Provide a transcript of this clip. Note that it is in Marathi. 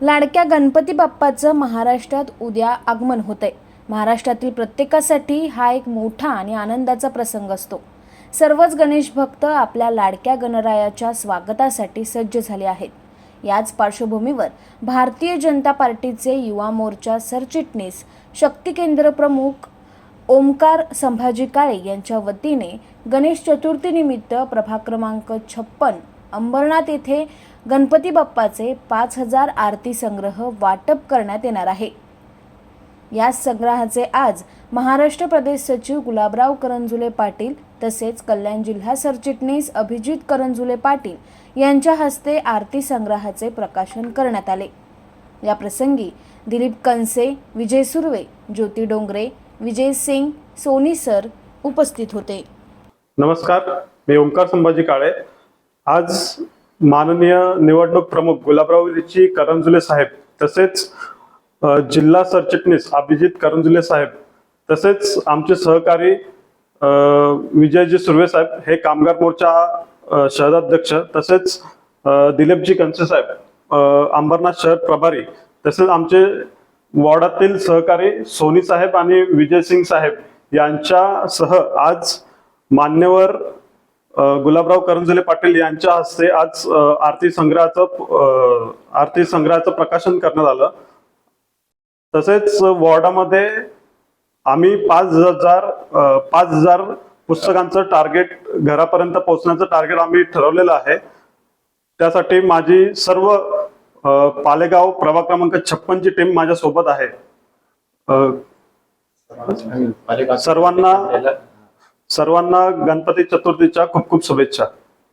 लाडक्या गणपती बाप्पाचं महाराष्ट्रात उद्या आगमन होतंय. महाराष्ट्रातील प्रत्येकासाठी हा एक मोठा आणि आनंदाचा प्रसंग असतो. सर्वच गणेश भक्त आपल्या लाडक्या गणरायाच्या स्वागतासाठी सज्ज झाले आहेत. याच पार्श्वभूमीवर भारतीय जनता पार्टीचे युवा मोर्चा सरचिटणीस शक्ती केंद्र प्रमुख ओमकार संभाजी काळे यांच्या वतीने गणेश चतुर्थीनिमित्त प्रभाग क्रमांक छप्पन अंबरनाथ येथे गणपती बाप्पाचे पाच हजार आरती संग्रह वाटप करण्यात येणार आहे. या संग्रहाचे आज महाराष्ट्र प्रदेश सचिव गुलाबराव करंजुले पाटील तसेच कल्याण जिल्हा सरचिटणीस अभिजित करंजुले पाटील यांच्या हस्ते आरती संग्रहाचे प्रकाशन करण्यात आले. या प्रसंगी दिलीप कनसे विजय सुर्वे ज्योती डोंगरे विजय सिंग सोनी सर उपस्थित होते. नमस्कार मी ओंकार संभाजी काळे आज माननीय निवडणूक प्रमुख गुलाबरावजी करंजुले साहेब तसेच जिल्हा सरचिटणीस अभिजित करंजुले साहेब तसेच आमचे सहकारी विजयजी सुर्वे साहेब हे कामगार मोर्चा शहराध्यक्ष तसेच दिलीपजी कंसे साहेब अंबरनाथ शहर प्रभारी तसेच आमचे वॉर्डातील सहकारी सोनी साहेब आणि विजय सिंग साहेब यांच्यासह आज मान्यवर गुलाबराव करंजुले पाटील यांच्या हस्ते आज आरती संग्रहाचं आरती संग्रहाचं प्रकाशन करण्यात आलं. तसेच वॉर्डामध्ये आम्ही पाच हजार पाच हजार पुस्तकांचं टार्गेट घरापर्यंत पोहोचण्याचं टार्गेट आम्ही ठरवलेलं आहे. त्यासाठी माझी सर्व पालेगाव प्रभाग क्रमांक छप्पनची टीम माझ्या सोबत आहे सर्वांना सर्वांना गणपती चतुर्थीच्या खूप खूप शुभेच्छा.